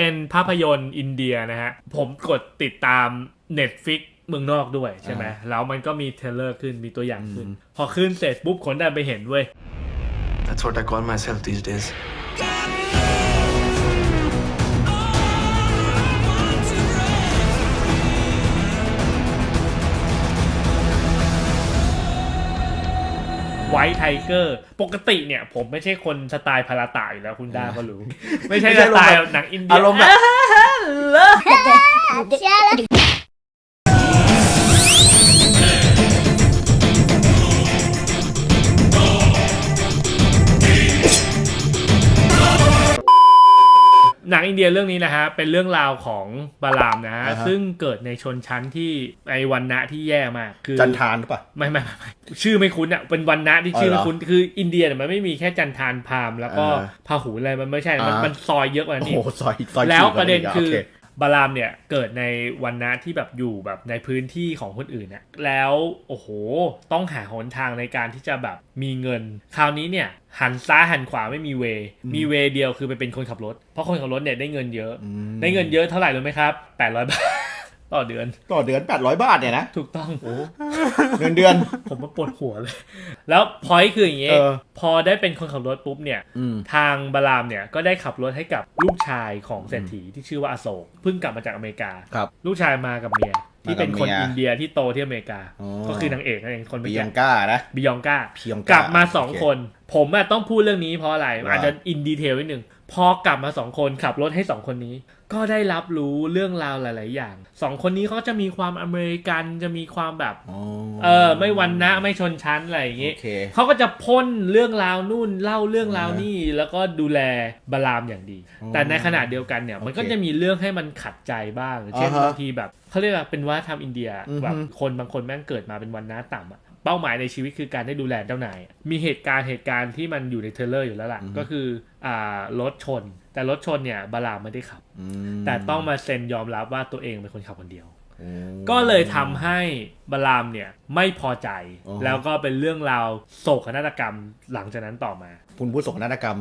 เป็นภาพยนตร์อินเดียนะฮะ ผมกดติดตาม Netflix เมืองนอกด้วยใช่ไหมแล้วมันก็มีเทรลเลอร์ขึ้นมีตัวอย่างขึ้น พอขึ้นเสร็จปุ๊บคนดันไปเห็นเว้ย That's what I call myself these days. วท์ไทเกอร์ปกติเนี่ย ผมไม่ใช่คนสไตล์พาราตาอยู่แล้วคุณด้าก็รู้ ไม่ใช่ไม่สใช่ไตล์อารมณ์แบบหนังอินเดียอารมณ์แบบ หนังอินเดียเรื่องนี้นะฮะเป็นเรื่องราวของบารามนะฮะอ่าฮะ ซึ่งเกิดในชนชั้นที่ในวันณะที่แย่มากคือ จันทานหรือเปล่า ไม่ไม่ไม่ไม่ชื่อไม่คุ้นอะเป็นวันณะที่ชื่ออ๋อไม่เหรอคุ้นคืออินเดียเนี่ยมันไม่มีแค่จันทานพราหมณ์แล้วก็อ่าพาหุอะไรมันไม่ใช่มันอ่ามั มันซอยเยอะกว่านั้นโอ้อีก โหซอยซอยแล้วฉีกประเด็นกคือโบารามเนี่ยเกิดในวันนะที่แบบอยู่แบบในพื้นที่ของคนอื่นเนี่ยแล้วโอ้โหต้องหาหนทางในการที่จะแบบมีเงิน คราวนี้เนี่ยหันซ้ายหันขวาไม่มีเวย์มีเวย์เดียวคือไปเป็นคนขับรถ เพราะคนขับรถเนี่ยได้เงินเยอะอืมได้เงินเยอะเท่าไหร่รู้ไหมครับ 800 บาท ต่อเดือน ต่อเดือน800 บาทเนี่ยนะ ถูกต้องเงินเดือน ผมมาปวดหัวเลย แล้วพอยคืออย่างงี้เออพอได้เป็นคนขับรถปุ๊บเนี่ย อืม ทางบารามเนี่ยก็ได้ขับรถให้กับลูกชายของเศรษฐีที่ชื่อว่าอโศกเพิ่งกลับมาจากอเมริกา ครับ ลูกชายมากับเมียที่เป็นคนมากับเมียอินเดียที่โตที่อเมริกา อ๋อ ก็คือนางเอกนั่นเองคนบิเมื่อยักี้ งก้านะ บิยองก้าพิยองก้ากลับมาสองโอเคคน ผมอะต้องพูดเรื่องนี้เพราะอะไร ว่า อาจจะอินดีเทลนิดนึง พอกลับมาสองคนขับรถให้สองคนนี้ ก็ได้รับรู้เรื่องราวหลาย ๆ อย่างสองคนนี้เขาจะมีความอเมริกันจะมีความแบบ อ๋อเออ ไม่วันนะไม่ชนชั้นอะไรอย่างงี้ โอเค เขาก็จะพ่นเรื่องราวนู่นเล่าเรื่องราวอ่านี่นี่แล้วก็ดูแลบารามอย่างดี อ๋อแต่ในขณะเดียวกันเนี่ย มันก็โอเคจะมีเรื่องให้มันขัดใจบ้าง เช่นอ่าฮะบางทีแบบเขาเรียกว่าเป็นวัฒนธรรมอินเดียอือฮึ แบบคนบางคนแม่งเกิดมาเป็นวันน้าต่ำอะ เป้าหมายในชีวิตคือการได้ดูแลเจ้านาย มีเหตุการณ์เหตุการณ์ที่มันอยู่ในเทรลเลอร์อยู่แล้วล่ะ ก็คืออ่ารถชน แต่รถชนเนี่ยบารามไม่ได้ขับอืมแต่ต้องมาเซ็นยอมรับว่าตัวเองเป็นคนขับคนเดียวอืมก็เลยทำให้บารามเนี่ยไม่พอใจอ๋อแล้วก็เป็นเรื่องราวโศกนาฏกรรมหลังจากนั้นต่อมา คุณผู้ส่งนาฏกรรม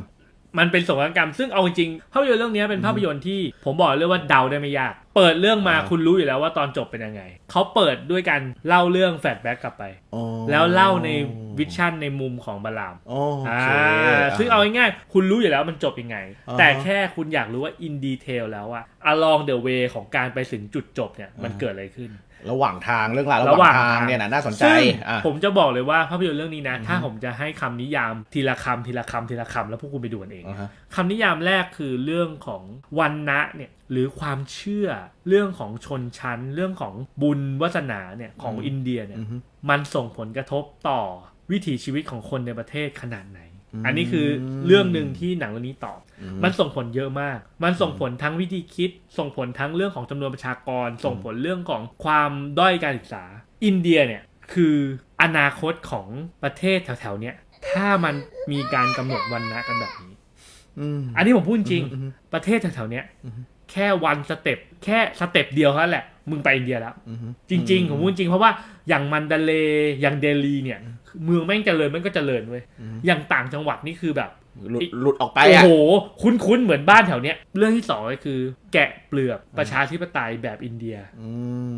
มันเป็นโศกนาฏกรรม ซึ่งเอาจริงๆภาพยนตร์เรื่องนี้เป็นภาพยนตร์ที่ผมบอกเลยว่าเดาได้ไม่ยาก เปิดเรื่องมาอ่าคุณรู้อยู่แล้วว่าตอนจบเป็นยังไง เขาเปิดด้วยการเล่าเรื่องแฟลชแบ็กกลับไปอ๋อแล้วเล่าในวิชั่นในมุมของบารามอ๋อโออ่าเคซึ่งเอาง่ายๆคุณรู้อยู่แล้วมันจบยังไงอ่าฮะแต่แค่คุณอยากรู้ว่าอินดีเทลแล้วอะ along the way ของการไปถึงจุดจบเนี่ยมันอ่าเกิดอะไรขึ้นระหว่างทางเรื่องราวระหว่างทางเนี่ยนะน่าสนใจซึ่งอะผมจะบอกเลยว่าภาพยนตร์เรื่องนี้นะ ถ้าผมจะให้คำนิยามทีละคำทีละคำทีละคำแล้วพวกคุณไปดูกันเองอ่าฮะคำนิยามแรกคือเรื่องของวันนะเนี่ย หรือความเชื่อเรื่องของชนชั้น เรื่องของบุญวาสนาเนี่ยของอินเดียเนี่ยอือฮึมันส่งผลกระทบต่อวิถีชีวิตของคนในประเทศขนาดไหนอืมอันนี้คือเรื่องหนึ่งที่หนังเรื่องนี้ตอบ มันส่งผลเยอะมาก มันส่งผลทั้งวิธีคิด ส่งผลทั้งเรื่องของจำนวนประชากร ส่งผลเรื่องของความด้อยการศึกษา อินเดียเนี่ยคืออนาคตของประเทศแถวๆเนี้ยถ้ามันมีการกำหนดวันนะกันแบบนี้อืมอันนี้ผมพูดจริงอือฮึประเทศแถวๆเนี้ย แค่วันสเต็ปแค่สเต็ปเดียวเท่านั้นแหละ มึงไปอินเดียแล้วอือฮึจริงๆผมพูดจริงเพราะว่าอย่างมันดาเลย์อย่างเดลีเนี่ย เมืองแม่งเจริญแม่งก็เจริญเว้ยอย่างต่างจังหวัดนี่คือแบบหลุดหลุดออกไปโอ้อะโห คุ้นๆ เหมือนบ้านแถวเนี้ย เรื่องที่สองก็คือ แกะเปลือกประชาธิปไตยแบบอินเดียอื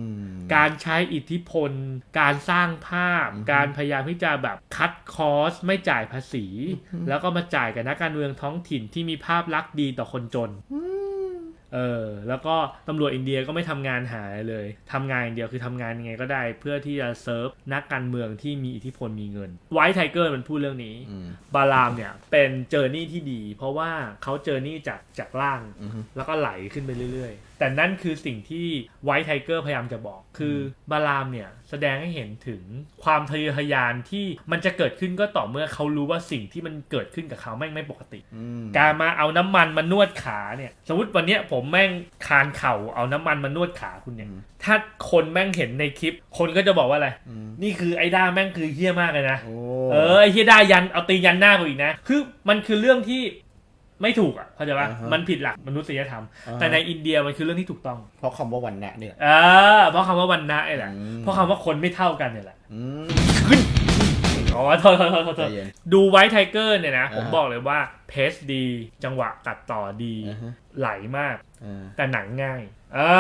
มการใช้อิทธิพล การสร้างภาพ การพยายามที่จะแบบคัดคอส ไม่จ่ายภาษี แล้วก็มาจ่ายกับนักการเมืองท้องถิ่นที่มีภาพลักษณ์ดีต่อคนจน เออแล้วก็ตำรวจอินเดียก็ไม่ทำงานหาเลยทำงานอย่างเดียวคือทำงานยังไงก็ได้ เพื่อที่จะเซิร์ฟนักการเมืองที่มีอิทธิพลมีเงินไวท์ไทเกอร์มันพูดเรื่องนี้ อืม บารามเนี่ยเป็นเจอร์นี่ที่ดี เพราะว่าเขาเจอร์นี่จากจากล่าง อือฮึ แล้วก็ไหลขึ้นไปเรื่อยๆ แต่นั่นคือสิ่งที่ไวท์ไทเกอร์พยายามจะบอก คือบารามเนี่ยแสดงให้เห็นถึงความทะเยอทะยานที่มันจะเกิดขึ้นก็ต่อเมื่อเขารู้ว่าสิ่งที่มันเกิดขึ้นกับเขาแม่งไม่ปกติอืมการมาเอาน้ำมันมานวดขาเนี่ยสมมติวันเนี้ยผมแม่งคานเข่าเอาน้ำมันมานวดขาคุณเนี่ยถ้าคนแม่งเห็นในคลิป คนก็จะบอกว่าอะไร นี่คือไอ้ด้าแม่งคือเฮี้ยมากเลยนะโอ้เออไอ้เฮี้ยด้ายันเอาตีนยันหน้ากูอีกนะ คือมันคือเรื่องที่ ไม่ถูกอะเข้าใจปะมันผิดหลักมนุษยธรรมแต่ในอินเดียมันคือเรื่องที่ถูกต้องเพราะคำว่าวันแนะเนี่ย เออเพราะคำว่าวันนะไอ้แหละอืม เพราะคำว่าคนไม่เท่ากันเนี่ยแหละอืม อ๋อโทษโทษโทษโทษใจเย็นดูไวท์ไทเกอร์เนี่ยนะผมอ่าฮะ บอกเลยว่าแเพสดี จังหวะตัดต่อดี อ่าฮะไหลมาก อ่า แต่หนังง่ายอ่า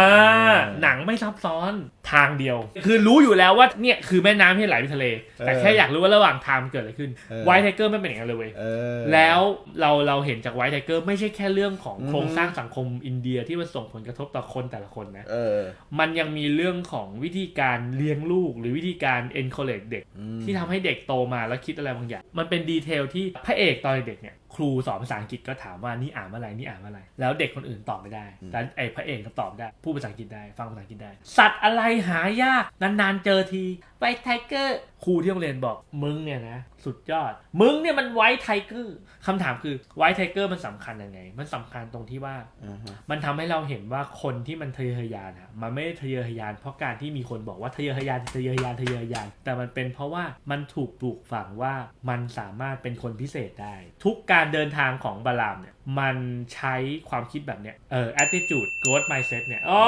อ่าหนังไม่ซับซ้อนทางเดียว คือรู้อยู่แล้วว่าเนี่ยคือแม่น้ำที่ไหลไปทะเล แต่เออแค่อยากรู้ว่าระหว่างทางมันเกิดอะไรขึ้นเออ ไวท์ไทเกอร์ไม่เป็นอย่างนั้นเลยเว้ย เออ แล้วเราเราเห็นจากไวท์ไทเกอร์ไม่ใช่แค่เรื่องของอืม โครงสร้างสังคมอินเดียที่มันส่งผลกระทบต่อคนแต่ละคนนะ เออมันยังมีเรื่องของวิธีการเลี้ยงลูก หรือวิธีการ encourage เด็ก อืมที่ทำให้เด็กโตมาแล้วคิดอะไรบางอย่าง มันเป็นดีเทลที่พระเอกตอนเด็กเนี่ย ครูสอนภาษาอังกฤษก็ถามว่านี่อ่านว่าอะไรนี่อ่านว่าอะไร แล้วเด็กคนอื่นตอบไม่ได้แต่ไอ้พระเอกก็ตอบได้พูดภาษาอังกฤษได้ ฟังภาษาอังกฤษได้ สัตว์อะไรหายากนานๆเจอที ไวท์ไทเกอร์ครูที่โรงเรียนบอกมึงเนี่ยนะ สุดยอด มึงเนี่ยมันไวท์ไทเกอร์คำถามคือไวท์ไทเกอร์มันสำคัญยังไง มันสำคัญตรงที่ว่าอ่าฮะมันทำให้เราเห็นว่าคนที่มันทะเยอทะยานอะมันไม่ได้ทะเยอทะยาน เพราะการที่มีคนบอกว่าทะเยอทะยานทะเยอทะยานทะเยอทะยาน แต่มันเป็นเพราะว่ามันถูกปลูกฝังว่ามันสามารถเป็นคนพิเศษได้ ทุกการเดินทางของบารามเนี่ยมันใช้ความคิดแบบเนี้ย เออ attitude growth mindset เนี่ย อ๋อ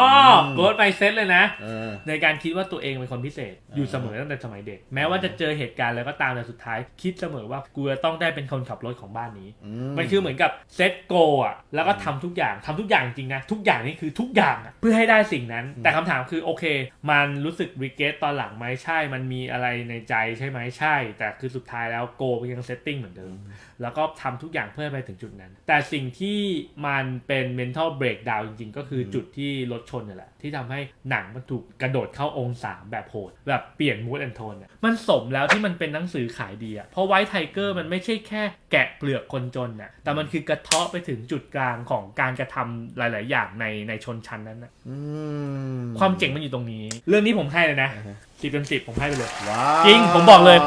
growth mindset เลยนะเออในการคิดว่าตัวเองเป็นคนพิเศษ อยู่เสมอตั้งแต่สมัยเด็ก แม้ว่าจะเจอเหตุการณ์อะไรก็ตามแต่สุดท้าย คิดเสมอว่ากูจะต้องได้เป็นคนขับรถของบ้านนี้อืมันคือเหมือนกับเซตโกอะ แล้วก็ทำทุกอย่างทำทุกอย่างจริงนะ ทุกอย่างนี่คือทุกอย่างอะเพื่อให้ได้สิ่งนั้น แต่คำถามคือโอเค มันรู้สึกรีเกตตอนหลังไหมใช่ มันมีอะไรในใจใช่ไหมใช่ แต่คือสุดท้ายแล้วโกมันยังเซตติ้งเหมือนเดิม แล้วก็ทำทุกอย่างเพื่อไปถึงจุดนั้น แต่สิ่งที่มันเป็น mental breakdown จริงๆ ก็คือจุดที่รถชนนี่แหละ ที่ทำให้หนังมันถูกกระโดดเข้าองศาแบบโหด แบบเปลี่ยน mood and tone อะมันสมแล้วที่มันเป็นหนังสือขายดีอะเพราะ White Tiger มันไม่ใช่แค่แกะเปลือกคนจนอะแต่มันคือกระเทาะไปถึงจุดกลางของการกระทำหลาย ๆ อย่างในในชนชั้นนั้นนะอืมความเจ๋งมันอยู่ตรงนี้ เรื่องนี้ผมให้เลยนะสิบเต็มสิบผมให้ไปเลยว้าวจริงผมบอกเลย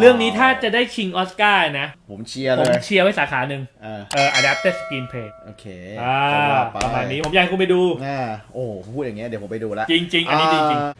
เรื่องนี้ถ้าจะได้ชิงออสการ์นะ ผมเชียร์ผเลมยเชียร์ไว้สาขาหนึ่งอ่าเอ่อ adapted screenplay โอเคอ่าก็ว่ไป ประมาณนี้ผมอยากให้คุณไปดู อ่าโอ้พูดอย่างเงี้ยเดี๋ยวผมไปดูละจริงๆอันนี้ดีจริง อ่า